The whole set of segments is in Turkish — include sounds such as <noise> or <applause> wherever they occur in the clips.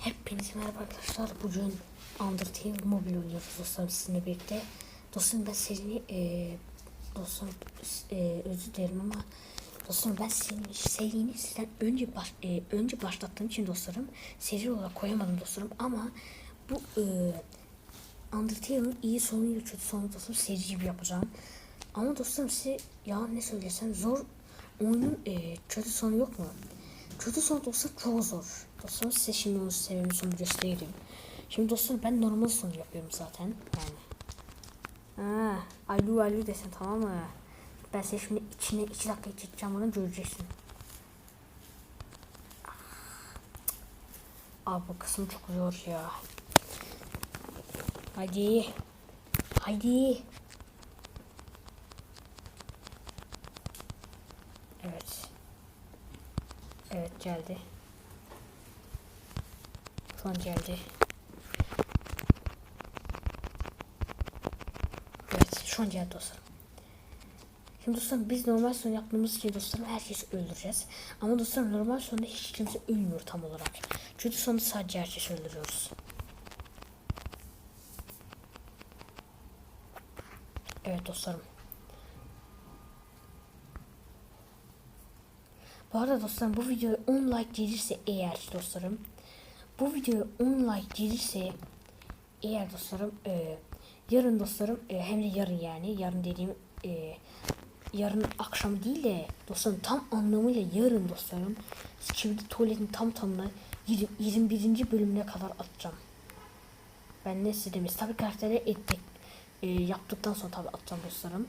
Hepinize merhaba arkadaşlar. Bugün Undertale mobil oynuyoruz dostlarım sizinle birlikte. Dostlarım ben seni e, dostlarım e, özür dilerim ama dostlarım ben senin serini sizden önce baş, e, önce başlattığım için dostlarım seri olarak koyamadım dostlarım ama bu e, Undertale'ın iyi sonuyla kötü sonu dostlarım seri gibi yapacağım. Ama dostlarım size ya ne söylesem zor oyunun e, kötü sonu yok mu? Kötü son dostlar çok zor. Dostlar size şimdi sebebini sonu göstereyim. Şimdi dostlar ben normal son yapıyorum zaten. Yani. Ha, alu alu desen tamam mı? Ben size şimdi içine iki dakika çekeceğim bunu göreceksin. Abi bu kısım çok zor ya. Hadi. Hadi. Evet. Evet geldi. Şu an geldi. Evet şu an geldi dostlarım. Şimdi dostlarım biz normal son yaptığımız için dostlarım herkesi öldüreceğiz. Ama dostlarım normal sonda hiç kimse ölmüyor tam olarak. Çünkü sonunda sadece herkesi öldürüyoruz. Evet dostlarım. Bu arada dostlarım bu videoya 10 like gelirse eğer dostlarım bu videoya 10 like gelirse eğer dostlarım e, yarın dostlarım e, hem de yarın yani yarın dediğim e, yarın akşam değil de dostlarım tam anlamıyla yarın dostlarım şimdi tuvaletin tam tamına 20, 21. bölümüne kadar atacağım. Ben ne demiş. Tabi karakteri ettik. E, yaptıktan sonra tabi atacağım dostlarım.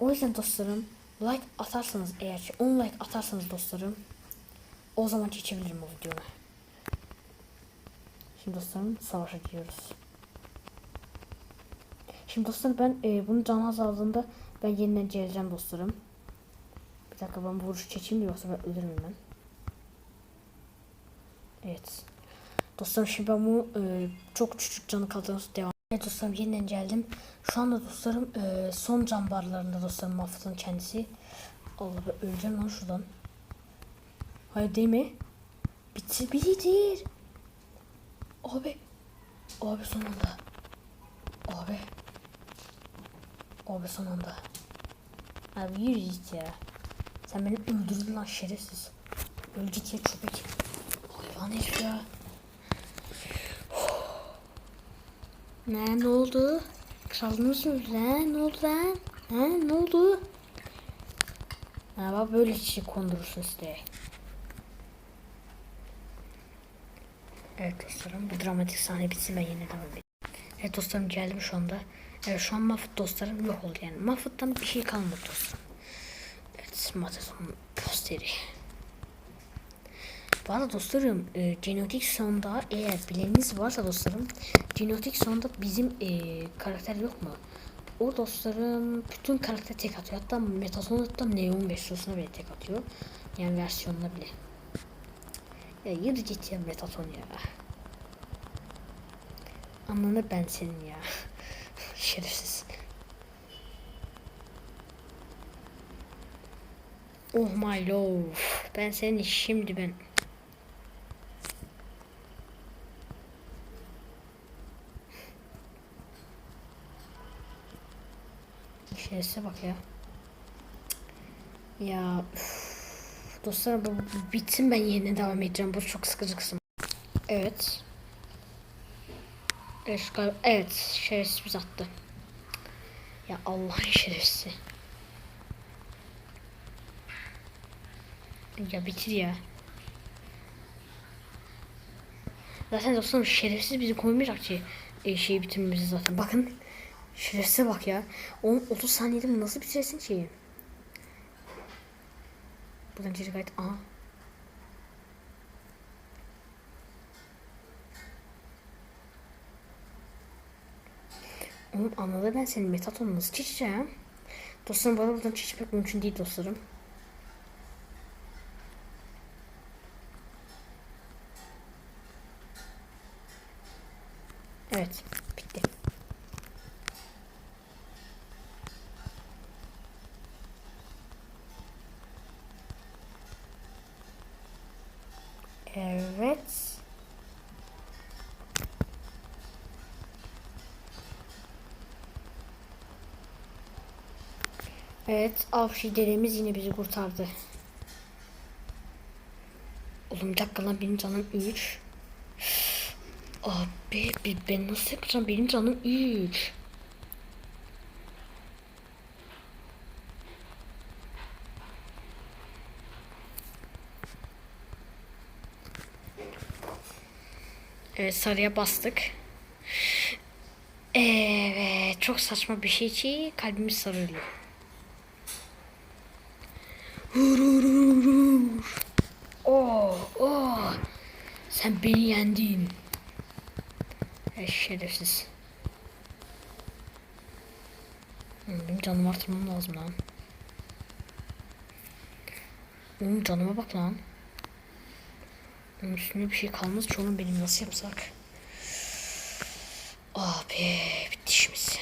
O yüzden dostlarım like atarsanız eğer ki 10 like atarsanız dostlarım o zaman geçebilirim o videoyu. Şimdi dostlarım savaşa giriyoruz. Şimdi dostlarım ben e, bunu can azaldığında ben yeniden geleceğim dostlarım. Bir dakika ben bu vuruşu çekeyim de yoksa ben ölürüm ben. Evet. Dostlarım şimdi ben bu e, çok küçük canı kaldığını devam Evet dostlarım yeniden geldim. Şu anda dostlarım e, son cam barlarında dostlarım Mahfut'un kendisi. Allah ben öleceğim lan şuradan. Hayır değil mi? Bitir bitir. Abi. Abi son anda. Abi. Abi son anda. Abi yürü git ya. Sen beni öldürdün lan şerefsiz. Öl git ya köpek. Hayvan herif ya. Ne ne oldu? Kralınız öldü lan. Ne oldu lan? Ha ne oldu? Ha bak böyle çiçek kondurursun işte. Evet dostlarım bu dramatik sahne bitsin ben yine devam edeyim. Evet dostlarım geldim şu anda. Evet şu an Mahfut dostlarım yok oldu yani. Mahfut'tan bir şey kalmadı dostlarım. Evet Mateson posteri. Bu arada dostlarım e, genetik sonda eğer bileniniz varsa dostlarım genetik sonda bizim e, karakter yok mu? O dostlarım bütün karakter tek atıyor. Hatta Metason'da Neon versiyonuna bile tek atıyor. Yani versiyonuna bile. Ya yürü git ya Metaton ya. Ananı ben senin ya. <laughs> Şerefsiz. Oh my love. Ben seni şimdi ben Şerefsize bak ya. Ya üf. Dostlar bu bitsin ben yerine devam edeceğim. Bu çok sıkıcı kısım. Evet. Evet, gal- evet şerefsiz attı. Ya Allah'ın şerefsizi. Ya bitir ya. Zaten dostlarım şerefsiz bizi koymayacak ki e, şeyi bitirmemizi zaten. Bakın şerefsize bak ya. 10 30 saniyede nasıl bitirirsin şeyi? Buradan geri gayet aha. Oğlum anladı ben senin metatonunu nasıl çekeceğim? Dostlarım bana buradan çekmek mümkün değil dostlarım. Evet. Evet, Avşi deremiz yine bizi kurtardı. Oğlum bir dakika lan benim canım 3. Abi ben nasıl yapacağım benim canım 3. Evet sarıya bastık. Evet çok saçma bir şey ki kalbimiz sarılıyor. Oh oh. Sen beni yendin. Ey şerefsiz. Benim canımı artırmam lazım lan. Oğlum canıma bak lan. Onun üstünde bir şey kalmaz ki benim nasıl yapsak? Abi bitti işimiz.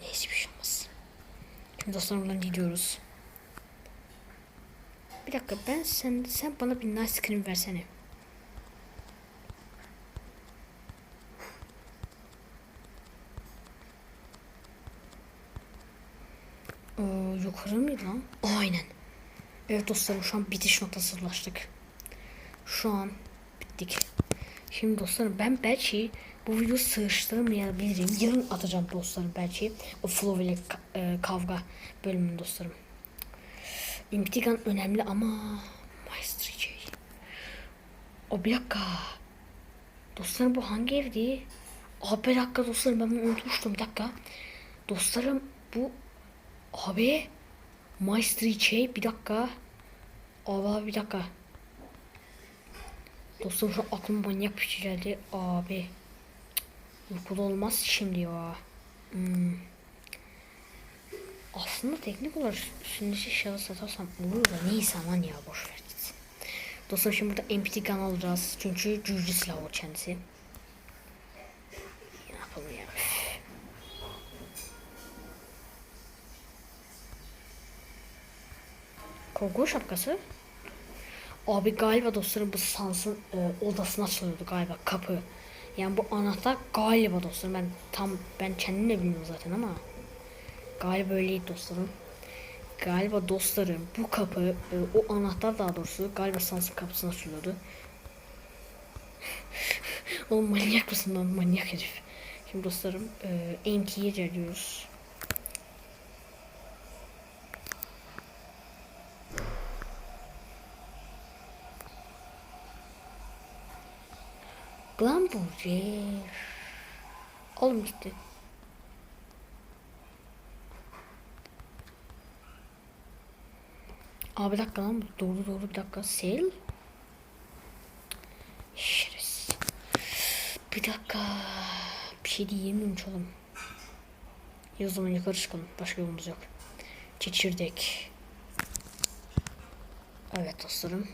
Neyse bir şey olmaz. Şimdi dostlarım buradan gidiyoruz. Bir dakika ben sen sen bana bir nice cream versene. Ee, yukarı mıydı lan? Aynen. Evet dostlarım şu an bitiş noktasına ulaştık. Şu an bittik. Şimdi dostlarım ben belki bu videoyu sığıştıramayabilirim. Yarın atacağım dostlarım belki. O Flow ile ka- e, kavga bölümünü dostlarım. İmtihan önemli ama Maestro J. O bir dakika. Dostlarım bu hangi evdi? Abi bir dakika dostlarım ben bunu unutmuştum bir dakika. Dostlarım bu abi Maestro J bir dakika. Abi bir dakika. Dostum şu an aklıma manyak bir şey geldi. Abi. Uykuda olmaz şimdi ya. Hmm. Aslında teknik olarak şimdi şey şahıs satarsam olur da neyse aman ya boş ver gitsin. Dostum şimdi burada empty gun alacağız. Çünkü cücü silahı o kendisi. Ne yapalım ya. Korku şapkası. Abi galiba dostlarım bu Sans'ın e, odasına açılıyordu galiba kapı. Yani bu anahtar galiba dostlarım ben tam ben kendim de bilmiyorum zaten ama galiba öyleydi dostlarım. Galiba dostlarım bu kapı e, o anahtar daha doğrusu galiba Sans'ın kapısına açılıyordu. <laughs> Oğlum manyak mısın lan manyak herif. Şimdi dostlarım e, MT'ye geliyoruz. Glamburger. Oğlum gitti. Abi bir dakika lan doğru doğru bir dakika. Sel. Şerefsiz. Bir dakika. Bir şey diyemiyorum oğlum. Ya o zaman yukarı çıkalım. Başka yolumuz yok. Çekirdek. Evet dostlarım.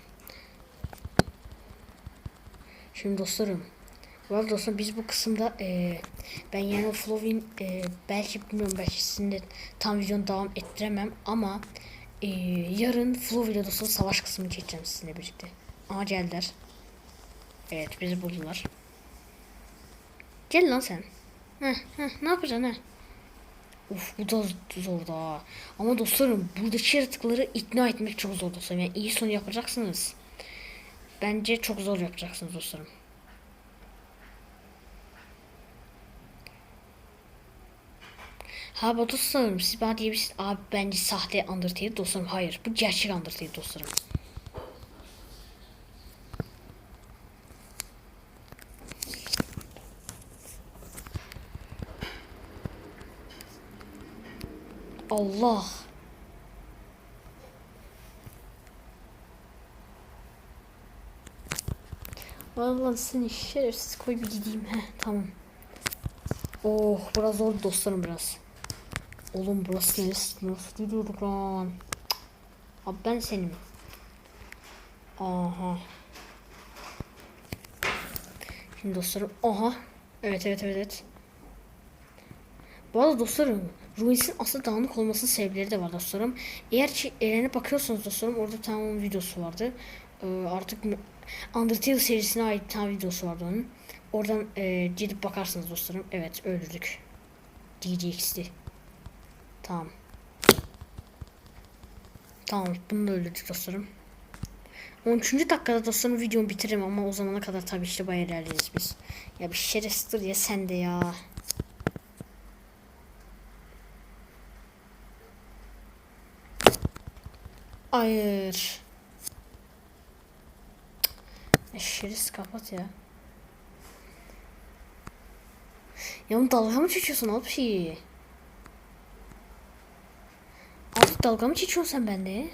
Şimdi dostlarım. Var dostlarım biz bu kısımda e, ben yani o Flow'in e, belki bilmiyorum belki sizin de tam videonu devam ettiremem ama e, yarın Flow ile dostlarım savaş kısmını çekeceğim sizinle birlikte. Ama geldiler. Evet bizi buldular. Gel lan sen. Heh, heh, ne yapacaksın ha? Uf bu da zor da. Ama dostlarım buradaki yaratıkları ikna etmek çok zor dostlarım. Yani iyi son yapacaksınız. Bence çok zor yapacaksınız dostlarım. Ha bu dostlarım siz bana diyebilirsiniz abi bence sahte Undertale dostlarım. Hayır bu gerçek Undertale dostlarım. Allah. Vallahi seni şerefsiz koy bir gideyim. Heh, tamam. Oh biraz zor dostlarım biraz. Oğlum burası neresi? Nasıl gidiyorduk lan? Abi ben senim. Aha. Şimdi dostlarım. Aha. Evet evet evet evet. Bu arada dostlarım Ruins'in aslında dağınık olmasının sebepleri de var dostlarım. Eğer ki eğrene bakıyorsanız dostlarım orada onun videosu vardı. Ee, artık Undertale serisine ait bir tane videosu vardı onun. Oradan e, gidip bakarsınız dostlarım. Evet öldürdük. DJX'ti. Tamam. Tamam bunu da öldürdük dostlarım. 13. dakikada dostlarım videomu bitiririm ama o zamana kadar tabii işte bayağı ilerleriz biz. Ya bir şerefsizdir ya sen de ya. Hayır. Şerefsiz kapat ya. Ya dalga mı geçiyorsun abi şeyi? Abi dalga mı geçiyorsun sen benimle?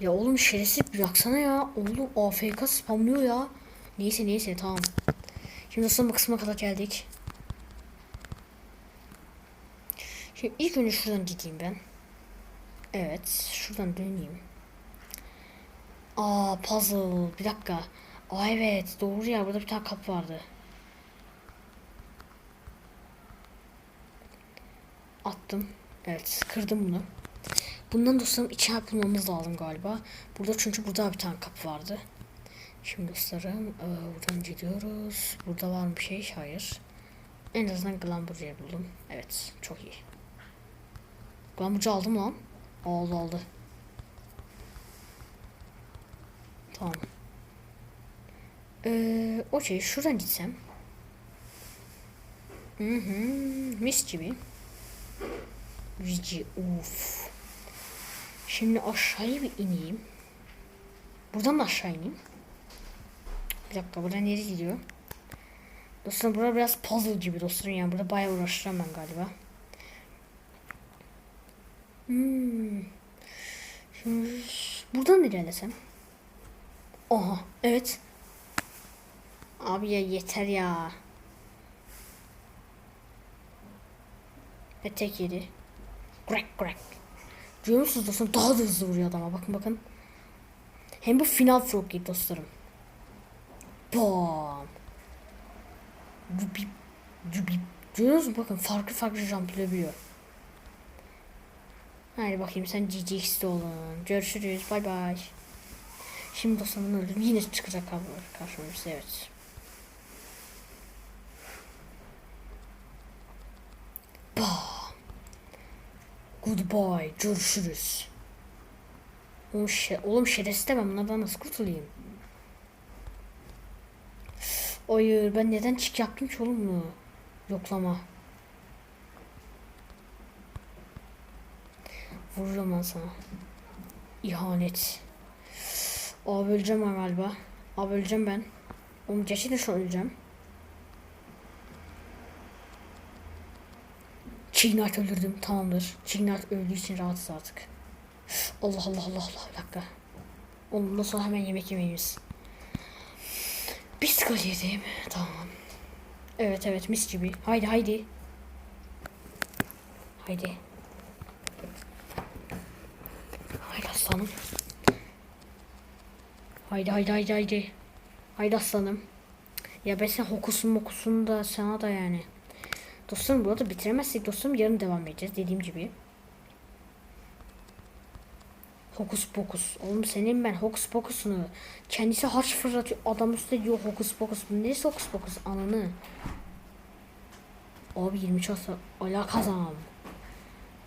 Ya oğlum şerefsiz bıraksana ya. Oğlum AFK spamlıyor ya. Neyse neyse tamam. Şimdi dostlarım bu kısma kadar geldik. Şimdi ilk önce şuradan gideyim ben. Evet şuradan döneyim. Aa puzzle bir dakika. Aa evet doğru ya burada bir tane kapı vardı. Attım. Evet kırdım bunu. Bundan dostlarım içine bulmamız lazım galiba. Burada çünkü burada bir tane kapı vardı. Şimdi dostlarım e, buradan gidiyoruz. Burada var mı bir şey? Hayır. En azından Glamburcu'yu buldum. Evet çok iyi. Glamburcu aldım lan. Oldu oldu. Tamam. Ee, okey şuradan gitsem. Hı hı, mis gibi. Vici, uf. Şimdi aşağıya bir ineyim. Buradan mı aşağı ineyim? Bir dakika buradan nereye gidiyor? Dostlarım burada biraz puzzle gibi dostlarım yani burada bayağı uğraşacağım ben galiba. Hmm. Şimdi buradan ilerlesem? Oha evet. Abi ya yeter ya. Ve tek yedi. Crack crack. Duyuyor musunuz dostlarım? Daha da hızlı vuruyor adama. Bakın bakın. Hem bu final frog gibi dostlarım. Bam. Cubip. Cubip. Duyuyor musunuz? Bakın farklı farklı jumplayabiliyor. Hadi bakayım sen GGX'de olun. Görüşürüz. Bay bay. Şimdi dostlarım öldüm. Yine çıkacak karşımıza. Evet. Bam. Goodbye. Görüşürüz. Oğlum, şe oğlum şerefsiz de ben bunlardan nasıl kurtulayım? Hayır ben neden çık yaptım ki oğlum bunu? Yoklama. Vururum ben sana. İhanet. Abi öleceğim galiba. Abi öleceğim ben. Oğlum gerçekten şu an öleceğim. Çiğnat öldürdüm. Tamamdır. Çiğnat öldüğü için rahatsız artık. Allah Allah Allah Allah. Bir dakika. Bundan sonra hemen yemek yemeyiz. Bisküvi yedim. Tamam. Evet evet mis gibi. Haydi haydi. Haydi. Haydi aslanım. Haydi haydi haydi haydi. Haydi aslanım. Ya ben sen hokusun mokusun da sana da yani. Dostlarım bu arada bitiremezsek dostlarım yarın devam edeceğiz dediğim gibi. Hokus pokus. Oğlum senin ben hokus pokusunu. Kendisi harç fırlatıyor. Adam üstte diyor hokus pokus. Bu neyse hokus pokus ananı. Abi 20 çasa ala kazam.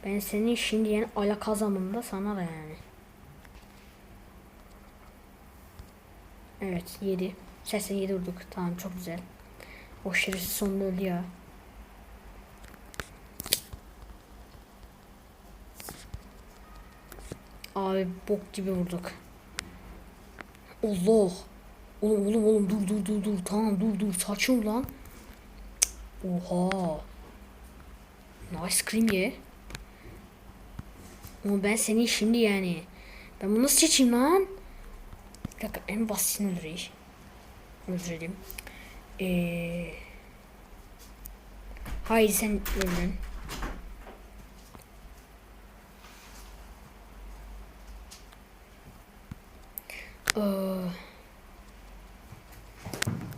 Ben senin şimdi yani ala kazamında sana da yani. Evet 7. 87 vurduk. Tamam çok güzel. O şerefsiz sonunda öldü ya. Abi bok gibi vurduk. Allah. Oğlum oğlum oğlum dur dur dur dur. Tamam dur dur. Saçım lan. Oha. Nice cream ye. Ama ben seni şimdi yani. Ben bunu nasıl seçeyim lan? Bir dakika en basitini öldüreyim. Öldürelim. Ee... Haydi sen öldün.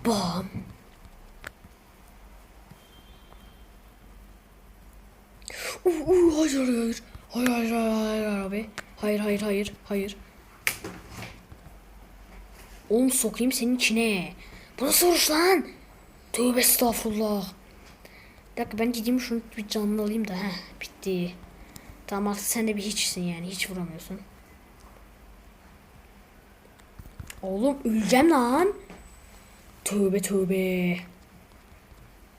Bam. Uh, uh, hayır hayır hayır hayır hayır hayır abi hayır hayır hayır hayır Oğlum sokayım senin içine. Bu nasıl vuruş lan? Tövbe estağfurullah. Bir dakika ben gideyim şunu bir canlı alayım da. Heh bitti. Tamam artık sen de bir hiçsin yani. Hiç vuramıyorsun. Oğlum öleceğim lan. Tövbe tövbe.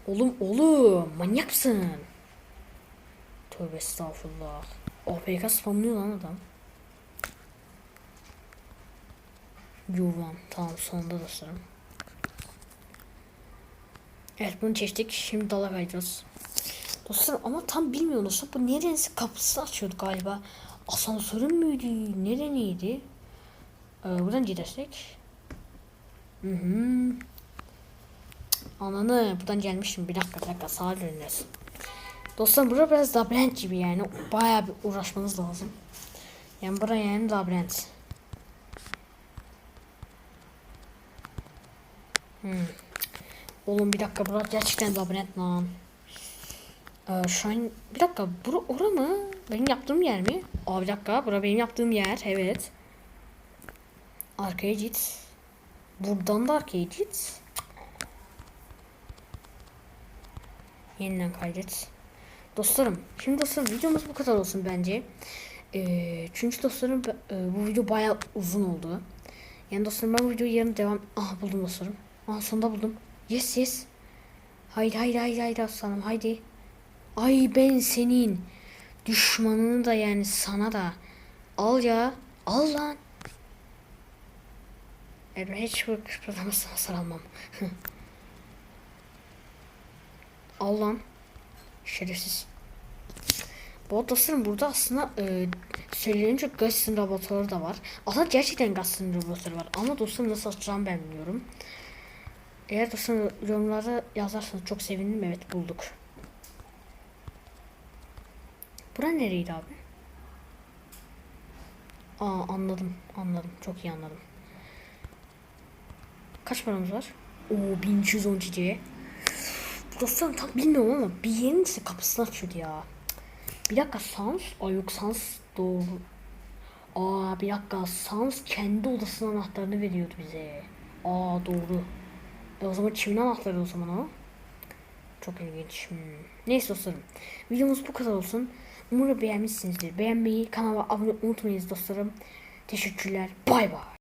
Oğlum oğlum manyak mısın? Tövbe estağfurullah. OPK spamlıyor lan adam. Yuvan. Tamam sonunda dostlarım. Evet bunu çeştik. Şimdi dala kayacağız. Dostlarım ama tam bilmiyorum dostlar. Bu nerenesi kapısını açıyordu galiba. Asansörün müydü? Nereniydi? Ee, buradan gidersek. Hı hı. Ananı buradan gelmişim. Bir dakika bir dakika sağa döneceğiz. Dostlar bura biraz labirent gibi yani. Bayağı bir uğraşmanız lazım. Yani bura yani labirent. Hmm. Oğlum bir dakika bura gerçekten labirent lan. Ee, şu an bir dakika bura ora mı? Benim yaptığım yer mi? Aa bir dakika bura benim yaptığım yer evet. Arkaya git. Buradan da arkaya git. Yeniden kaydet. Dostlarım şimdi dostlarım videomuz bu kadar olsun bence. Ee, çünkü dostlarım e, bu video bayağı uzun oldu. Yani dostlarım ben bu videoyu yarın devam... Aha buldum dostlarım. Aha sonunda buldum. Yes yes. Haydi haydi haydi haydi aslanım haydi. Ay ben senin düşmanını da yani sana da al ya al lan. Ben hiç bu kıpırdamasına hasar almam. <laughs> al lan. Şerefsiz. Bu dostlarım burada aslında e, söylenince Gus'ın laboratuvarı da var. Aslında gerçekten Gus'ın laboratuvarı var. Ama dostlarım nasıl açacağımı ben bilmiyorum. Eğer dostlarım yorumlara yazarsanız çok sevinirim. Evet bulduk. Bura nereydi abi? Aa anladım anladım. Çok iyi anladım. Kaç paramız var? Oo 1210 GC. Dostlarım tam bilmiyorum ama bir yerin kapısını açıyordu ya. Bir dakika Sans. Ay yok Sans doğru. Aa bir dakika Sans kendi odasının anahtarını veriyordu bize. Aa doğru. E o zaman kimin anahtarı o zaman o? Çok ilginç. Hmm. Neyse dostlarım. Videomuz bu kadar olsun. Umarım beğenmişsinizdir. Beğenmeyi, kanala abone unutmayınız dostlarım. Teşekkürler. Bay bay.